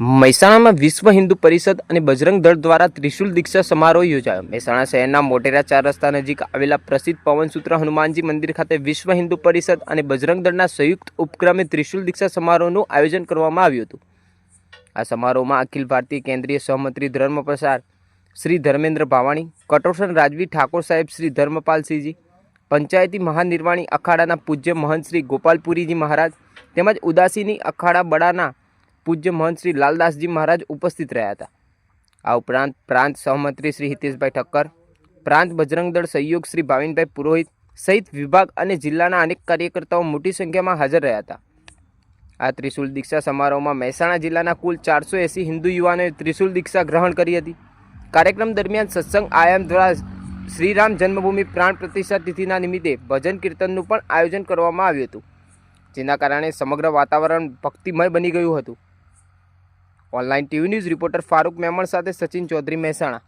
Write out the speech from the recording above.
મહેસાણામાં વિશ્વ હિન્દુ પરિષદ અને બજરંગ દળ દ્વારા ત્રિશુલ દીક્ષા સમારોહ યોજાયો. મહેસાણા શહેરના મોટેરા ચાર રસ્તા નજીક આવેલા પ્રસિદ્ધ પવનસૂત્ર હનુમાનજી મંદિર ખાતે વિશ્વ હિન્દુ પરિષદ અને બજરંગ દળના સંયુક્ત ઉપક્રમે ત્રિશુલ દીક્ષા સમારોહનું આયોજન કરવામાં આવ્યું હતું. આ સમારોહમાં અખિલ ભારતીય કેન્દ્રીય સહમંત્રી ધર્મ પ્રસાર શ્રી ધર્મેન્દ્ર ભાવાણી કટોસણ રાજવી ઠાકોર સાહેબ, શ્રી ધર્મપાલસિંહજી પંચાયતી મહાનિર્વાણી અખાડાના પૂજ્ય મહંત શ્રી ગોપાલપુરીજી મહારાજ તેમજ ઉદાસીની અખાડા બડાના પૂજ્ય મહંત શ્રી લાલદાસજી મહારાજ ઉપસ્થિત રહ્યા હતા. આ ઉપરાંત પ્રાંત સહમંત્રી શ્રી હિતેશભાઈ ઠક્કર, પ્રાંત બજરંગ દળ સહયોગ શ્રી ભાવિનભાઈ પુરોહિત સહિત વિભાગ અને જિલ્લાના અનેક કાર્યકર્તાઓ મોટી સંખ્યામાં હાજર રહ્યા હતા. આ ત્રિશુલ દીક્ષા સમારોહમાં મહેસાણા જિલ્લાના કુલ ચારસો એંસી હિન્દુ યુવાનોએ ત્રિશુલ દીક્ષા ગ્રહણ કરી હતી. કાર્યક્રમ દરમિયાન સત્સંગ આયામ દ્વારા શ્રીરામ જન્મભૂમિ પ્રાણ પ્રતિષ્ઠા તિથિના નિમિત્તે ભજન કીર્તનનું પણ આયોજન કરવામાં આવ્યું હતું, જેના કારણે સમગ્ર વાતાવરણ ભક્તિમય બની ગયું હતું. Online TV news reporter Farooq Memon સાથે સચિન ચૌધરી મહેસાણા.